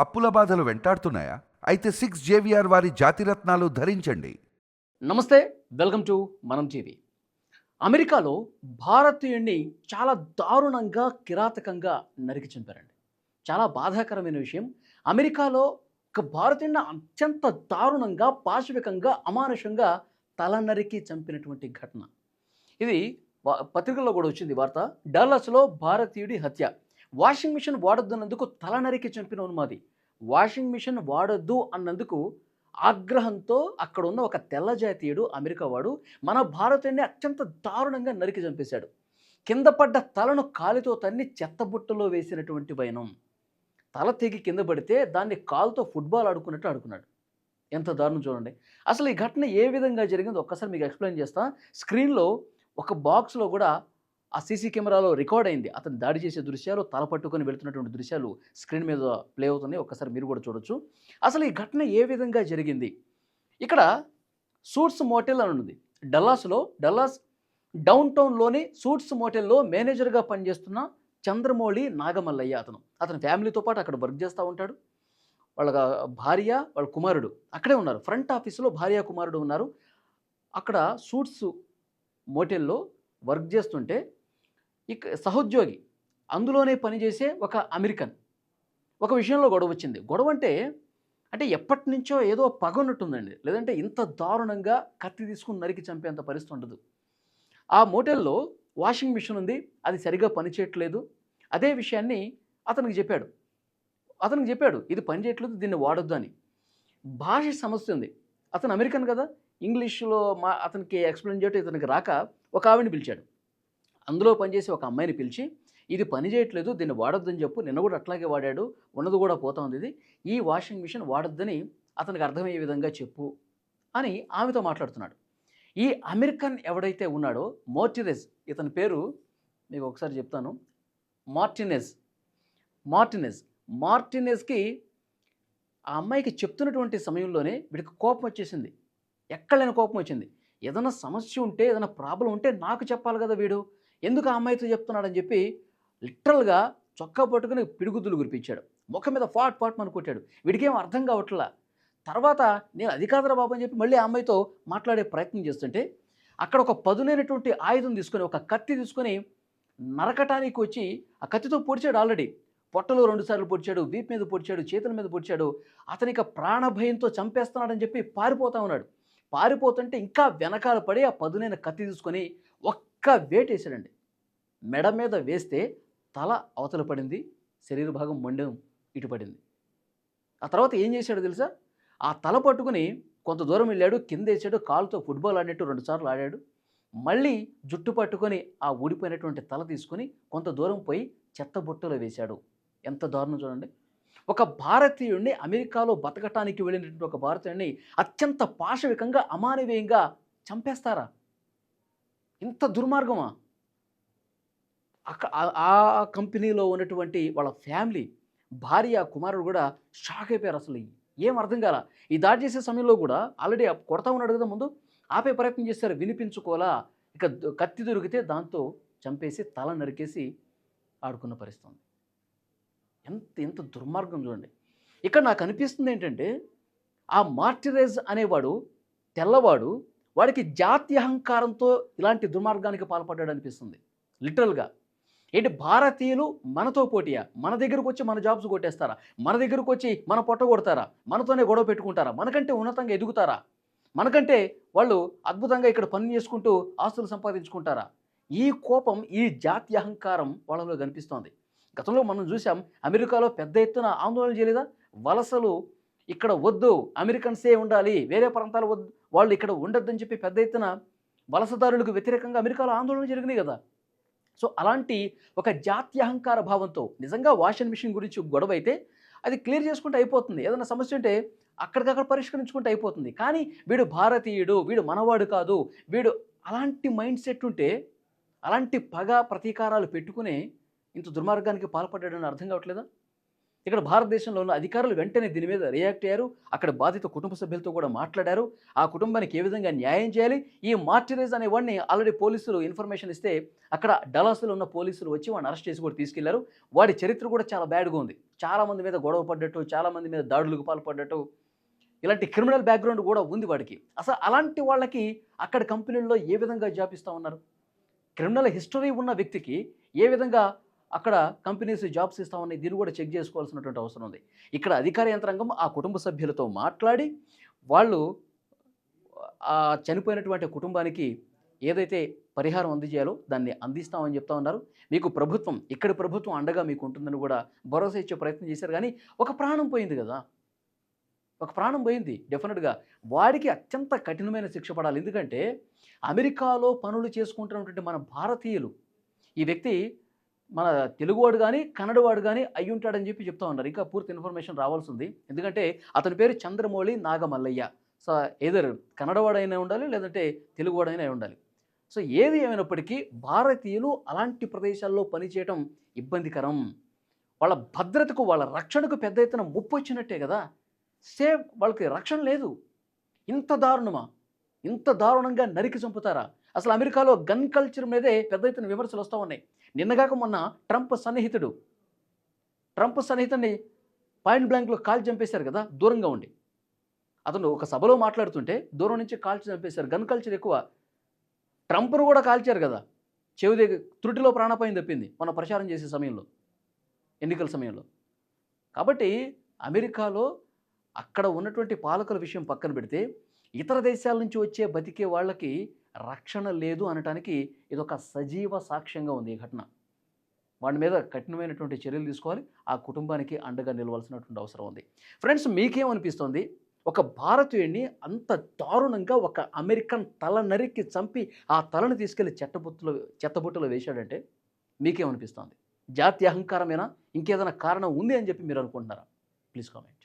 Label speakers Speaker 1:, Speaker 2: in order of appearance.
Speaker 1: అప్పుల బాధలు వెంటాడుతున్నాయా? అయితే సిక్స్ జేవిఆర్ వారి జాతిరత్నాలు ధరించండి.
Speaker 2: నమస్తే వెల్కమ్ టు మనం టీవీ. అమెరికాలో భారతీయుడిని చాలా దారుణంగా కిరాతకంగా నరికి చంపారండి. చాలా బాధాకరమైన విషయం. అమెరికాలో ఒక భారతీయుడిని అత్యంత దారుణంగా పాశవికంగా అమానుషంగా తల నరికి చంపినటువంటి ఘటన. ఇది పత్రికల్లో కూడా వచ్చింది వార్త. డల్లాస్లో భారతీయుడి హత్య. వాషింగ్ మిషన్ వాడొద్దన్నందుకు తల నరికి చంపిన ఉన్మాది వాషింగ్ మిషన్ వాడొద్దు అన్నందుకు ఆగ్రహంతో అక్కడ ఉన్న ఒక తెల్ల జాతీయుడు అమెరికా వాడు మన భారతీయుడిని అత్యంత దారుణంగా నరికి చంపేశాడు. కింద పడ్డ తలను కాలితో తన్ని చెత్తబుట్టలో వేసినటువంటి వైనం. తల తెగి కింద పడితే దాన్ని కాలుతో ఫుట్బాల్ ఆడుకున్నట్టు ఆడుకున్నాడు. ఎంత దారుణం చూడండి. అసలు ఈ ఘటన ఏ విధంగా జరిగిందో ఒక్కసారి మీకు ఎక్స్ప్లెయిన్ చేస్తా. స్క్రీన్లో ఒక బాక్స్లో కూడా ఆ సీసీ కెమెరాలో రికార్డ్ అయింది. అతను దాడి చేసే దృశ్యాలు తల పట్టుకొని వెళ్తున్నటువంటి దృశ్యాలు స్క్రీన్ మీద ప్లే అవుతున్నాయి. ఒక్కసారి మీరు కూడా చూడొచ్చు. అసలు ఈ ఘటన ఏ విధంగా జరిగింది? ఇక్కడ సూట్స్ మోటెల్ అని ఉంది. డల్లాస్లో డల్లాస్ డౌన్ టౌన్లోని సూట్స్ మోటెల్లో మేనేజర్గా పనిచేస్తున్న చంద్రమౌళి నాగమల్లయ్య అతను. అతని ఫ్యామిలీతో పాటు అక్కడ వర్క్ చేస్తూ ఉంటాడు. వాళ్ళ భార్య వాళ్ళ కుమారుడు అక్కడే ఉన్నారు. ఫ్రంట్ ఆఫీసులో భార్య కుమారుడు ఉన్నారు. అక్కడ సూట్స్ మోటెల్లో వర్క్ చేస్తుంటే ఇక సహోద్యోగి అందులోనే పనిచేసే ఒక అమెరికన్. ఒక విషయంలో గొడవ వచ్చింది గొడవ అంటే అంటే ఎప్పటి నుంచో ఏదో పగ ఉన్నట్టుందండి లేదంటే ఇంత దారుణంగా కత్తి తీసుకుని నరికి చంపేంత పరిస్థితి ఉండదు. ఆ మోటల్లో వాషింగ్ మిషన్ ఉంది. అది సరిగా పనిచేయట్లేదు. అదే విషయాన్ని అతనికి చెప్పాడు. అతనికి చెప్పాడు ఇది పనిచేయట్లేదు దీన్ని వాడొద్దు అని. భాష సమస్య ఉంది. అతను అమెరికన్ కదా. ఇంగ్లీష్లో మా అతనికి ఎక్స్ప్లెయిన్ చేయటం ఇతనికి రాక ఒక ఆవిడని పిలిచాడు. అందులో పనిచేసి ఒక అమ్మాయిని పిలిచి ఇది పని చేయట్లేదు దీన్ని వాడొద్దని చెప్పు నిన్న కూడా అట్లాగే వాడాడు ఉన్నది కూడా పోతుంది ఇది ఈ వాషింగ్ మిషన్ వాడొద్దని అతనికి అర్థమయ్యే విధంగా చెప్పు అని ఆమెతో మాట్లాడుతున్నాడు. ఈ అమెరికన్ ఎవడైతే ఉన్నాడో మోర్టినెజ్ ఇతని పేరు మీకు ఒకసారి చెప్తాను. మార్టినెజ్ మార్టినెజ్ మార్టినెజ్కి ఆ అమ్మాయికి చెప్తున్నటువంటి సమయంలోనే వీడికి కోపం వచ్చేసింది. ఎక్కడైనా కోపం వచ్చింది. ఏదైనా సమస్య ఉంటే ఏదైనా ప్రాబ్లం ఉంటే నాకు చెప్పాలి కదా వీడు. ఎందుకు ఆ అమ్మాయితో చెప్తున్నాడని చెప్పి లిటరల్గా చొక్కా పట్టుకుని పిడుగుద్దులు గురిపించాడు. ముఖం మీద ఫాట్ ఫాట్ మన కొట్టాడు. వీడికేం అర్థం కావట్లా? తర్వాత నేను అది కాదురా బాబు అని చెప్పి మళ్ళీ ఆ అమ్మాయితో మాట్లాడే ప్రయత్నం చేస్తుంటే అక్కడ ఒక పదునైనటువంటి ఆయుధం తీసుకొని ఒక కత్తి తీసుకొని నరకటానికి వచ్చి ఆ కత్తితో పొడిచాడు ఆల్రెడీ. పొట్టలో రెండుసార్లు పొడిచాడు వీప్ మీద పొడిచాడు చేతుల మీద పొడిచాడు. అతనికి ప్రాణభయంతో చంపేస్తున్నాడని చెప్పి పారిపోతా ఉన్నాడు. పారిపోతుంటే ఇంకా వెనకాల పడి ఆ పదునైన కత్తి తీసుకొని ఒక్క వేటేసాడండి మెడ మీద వేస్తే తల అవతల పడింది శరీర భాగం మొండెం ఇటు పడింది. ఆ తర్వాత ఏం చేశాడు తెలుసా? ఆ తల పట్టుకుని కొంత దూరం వెళ్ళాడు కింద వేసాడు కాలుతో ఫుట్బాల్ ఆడినట్టు రెండుసార్లు ఆడాడు. మళ్ళీ జుట్టు పట్టుకొని ఆ ఊడిపోయినటువంటి తల తీసుకొని కొంత దూరం పోయి చెత్త బుట్టలో వేశాడు. ఎంత దారుణం చూడండి. ఒక భారతీయుడిని అమెరికాలో బతకటానికి వెళ్ళినటువంటి ఒక భారతీయుడిని అత్యంత పాశవికంగా అమానవీయంగా చంపేస్తారా? ఇంత దుర్మార్గమా? అక్క- ఆ- కంపెనీలో ఉన్నటువంటి వాళ్ళ ఫ్యామిలీ భార్య కుమారుడు కూడా షాక్ అయిపోయారు అసలు. ఏం అర్థం కాల? ఈ దాడి చేసే సమయంలో కూడా ఆల్రెడీ కొడతా ఉన్నాడు కదా ముందు ఆపే ప్రయత్నం చేశారు. వినిపించుకోలా ఇక కత్తి దొరికితే దాంతో చంపేసి తల నరికేసి ఆడుకున్న పరిస్థితి ఎంత ఎంత దుర్మార్గం చూడండి. ఇక్కడ నాకు అనిపిస్తుంది ఏంటంటే ఆ మార్టిరైజ్ అనేవాడు తెల్లవాడు వాడికి జాతి అహంకారంతో ఇలాంటి దుర్మార్గానికి పాల్పడ్డాడు అనిపిస్తుంది. లిటరల్గా. ఏంటి? భారతీయులు మనతో పోటీయా? మన దగ్గరకు వచ్చి మన జాబ్స్ కొట్టేస్తారా? మన దగ్గరకు వచ్చి మన పొట్ట కొడతారా? మనతోనే గొడవ పెట్టుకుంటారా? మనకంటే ఉన్నతంగా ఎదుగుతారా? మనకంటే వాళ్ళు అద్భుతంగా ఇక్కడ పని చేసుకుంటూ ఆస్తులు సంపాదించుకుంటారా? ఈ కోపం ఈ జాతి అహంకారం వాళ్ళలో కనిపిస్తోంది. గతంలో మనం చూసాం అమెరికాలో పెద్ద ఎత్తున ఆందోళన చేయలేదా? వలసలు ఇక్కడ వద్దు అమెరికన్సే ఉండాలి వేరే ప్రాంతాలు వద్దు వాళ్ళు ఇక్కడ ఉండొద్దని చెప్పి పెద్ద ఎత్తున వలసదారులకు వ్యతిరేకంగా అమెరికాలో ఆందోళన జరిగినాయి కదా. సో అలాంటి ఒక జాత్యహంకార భావంతో నిజంగా వాషింగ్ మిషన్ గురించి గొడవ అయితే అది క్లియర్ చేసుకుంటే అయిపోతుంది. ఏదైనా సమస్య ఉంటే అక్కడికక్కడ పరిష్కరించుకుంటే అయిపోతుంది. కానీ వీడు భారతీయుడు వీడు మనవాడు కాదు వీడు అలాంటి మైండ్ సెట్ ఉంటే అలాంటి పగ ప్రతీకారాలు పెట్టుకునే ఇంత దుర్మార్గానికి పాల్పడ్డాడని అర్థం కావట్లేదా? ఇక్కడ భారతదేశంలో ఉన్న అధికారులు వెంటనే దీని మీద రియాక్ట్ అయ్యారు. అక్కడ బాధిత కుటుంబ సభ్యులతో కూడా మాట్లాడారు. ఆ కుటుంబానికి ఏ విధంగా న్యాయం చేయాలి? ఈ మార్టిరేజ్ అనే వాడిని ఆల్రెడీ పోలీసులు ఇన్ఫర్మేషన్ ఇస్తే అక్కడ డలాస్లో ఉన్న పోలీసులు వచ్చి వాడిని అరెస్ట్ చేసి కూడా తీసుకెళ్ళారు. వాడి చరిత్ర కూడా చాలా బ్యాడ్గా ఉంది. చాలా మంది మీద గొడవ పడ్డట్టు చాలామంది మీద దాడులకు పాల్పడ్డట్టు ఇలాంటి క్రిమినల్ బ్యాక్గ్రౌండ్ కూడా ఉంది వాడికి. అసలు అలాంటి వాళ్ళకి అక్కడ కంపెనీల్లో ఏ విధంగా జాబ్ ఇస్తూ ఉన్నారు? క్రిమినల్ హిస్టరీ ఉన్న వ్యక్తికి ఏ విధంగా అక్కడ కంపెనీస్ జాబ్స్ ఇస్తా ఉన్నాయి దీన్ని కూడా చెక్ చేసుకోవాల్సినటువంటి అవసరం ఉంది. ఇక్కడ అధికార యంత్రాంగం ఆ కుటుంబ సభ్యులతో మాట్లాడి వాళ్ళు ఆ చనిపోయినటువంటి కుటుంబానికి ఏదైతే పరిహారం అందజేయాలో దాన్ని అందిస్తామని చెప్తా ఉన్నారు. మీకు ప్రభుత్వం ఇక్కడ ప్రభుత్వం అండగా మీకు ఉంటుందని కూడా భరోసా ఇచ్చే ప్రయత్నం చేశారు కానీ ఒక ప్రాణం పోయింది కదా. ఒక ప్రాణం పోయింది డెఫినెట్గా వాడికి అత్యంత కఠినమైన శిక్ష పడాలి. ఎందుకంటే అమెరికాలో పనులు చేసుకుంటున్నటువంటి మన భారతీయులు ఈ వ్యక్తి మన తెలుగువాడు కానీ కన్నడవాడు కానీ అయి ఉంటాడని చెప్పి చెప్తా ఉన్నారు. ఇంకా పూర్తి ఇన్ఫర్మేషన్ రావాల్సి ఉంది ఎందుకంటే అతని పేరు చంద్రమౌళి నాగమల్లయ్య. సో ఏదర్ కన్నడవాడైనా ఉండాలి లేదంటే తెలుగువాడైనా అయి ఉండాలి. సో ఏది ఏమైనప్పటికీ భారతీయులు అలాంటి ప్రదేశాల్లో పనిచేయటం ఇబ్బందికరం. వాళ్ళ భద్రతకు వాళ్ళ రక్షణకు పెద్ద ఎత్తున ముప్పు వచ్చినట్టే కదా. సేమ్ వాళ్ళకి రక్షణ లేదు. ఇంత దారుణమా? ఇంత దారుణంగా నరికి చంపుతారా? అసలు అమెరికాలో గన్ కల్చర్ మీదే పెద్ద ఎత్తున విమర్శలు వస్తూ ఉన్నాయి. నిన్నగాక మొన్న ట్రంప్ సన్నిహితుడు ట్రంప్ సన్నిహితుడిని పాయింట్ బ్లాంక్లో కాల్ చంపేశారు కదా దూరంగా ఉండి. అతను ఒక సభలో మాట్లాడుతుంటే దూరం నుంచి కాల్చి చంపేశారు. గన్ కల్చర్ ఎక్కువ. ట్రంప్ను కూడా కాల్చారు కదా. చెవి దగ్గర త్రుటిలో ప్రాణాపాయం తప్పింది. మన ప్రచారం చేసే సమయంలో ఎన్నికల సమయంలో. కాబట్టి అమెరికాలో అక్కడ ఉన్నటువంటి పాలకుల విషయం పక్కన పెడితే ఇతర దేశాల నుంచి వచ్చే బతికే వాళ్ళకి రక్షణ లేదు అనటానికి ఇదొక సజీవ సాక్ష్యంగా ఉంది ఈ ఘటన. వాడి మీద కఠినమైనటువంటి చర్యలు తీసుకోవాలి. ఆ కుటుంబానికి అండగా నిలవలసినటువంటి అవసరం ఉంది. ఫ్రెండ్స్ మీకేమనిపిస్తుంది? ఒక భారతీయుడిని అంత దారుణంగా ఒక అమెరికన్ తల నరికి చంపి ఆ తలను తీసుకెళ్ళి చెట్టబుట్టలో చెత్తబుట్టలో వేశాడంటే మీకేమనిపిస్తుంది? జాతి అహంకారమేనా? ఇంకేదైనా కారణం ఉంది అని చెప్పి మీరు అనుకుంటున్నారా? Please comment.